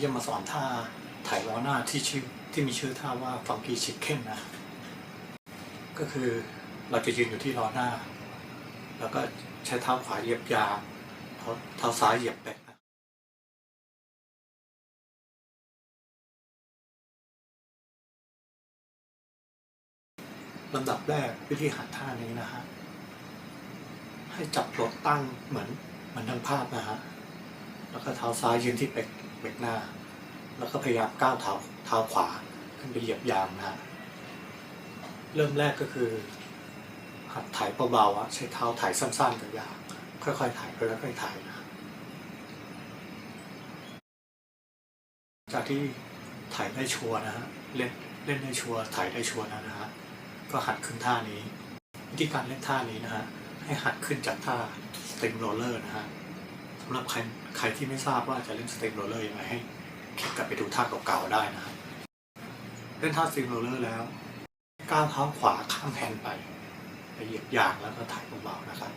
จะมาสอนท่าถ่ายล้อหน้าที่ชื่อที่มีชื่อท่าว่าฟังกี้ชิคเก้นนะ ก็คือเราจะยืนอยู่ที่ล้อหน้า แล้วก็ใช้เท้าขวาเหยียบยางเท้าเท้าซ้ายเหยียบแบกนะลำดับแรกวิธีหัดท่านี้นะฮะ ให้จับรถตั้งเหมือนเหมือนทางภาพนะฮะ แล้วก็เท้าซ้ายยืนที่เบรก เบรกหน้า แล้วก็พยายามก้าวเท้าเท้าขวาขึ้นไปเหยียบยางนะฮะเริ่มแรกก็คือ หัดถ่ายเบาๆใช้เท้าถ่ายสั้นๆกับยางค่อยๆถ่ายค่อยๆถ่ายนะจากที่ถ่ายได้ชัวนะฮะเล่นเล่นได้ชัวถ่ายได้ชัวนะนะฮะก็หัดขึ้นท่านี้ วิธีการเล่นท่านี้นะฮะให้หัดขึ้นจากท่าสเต็มโรลเลอร์นะฮะำหรับใครใครที่ไม่ทราบว่าจะเล่นสเต็มโรลเลอร์ยังไงให้คลิกกลับไปดูท่าเก่าๆได้นะฮะเล่นท่าสเต็มโรลเลอร์แล้วก้าวเท้าขวาข้ามแฮนไปไปเหยียบยางแล้วก็ถ่ายเบาๆนะครับ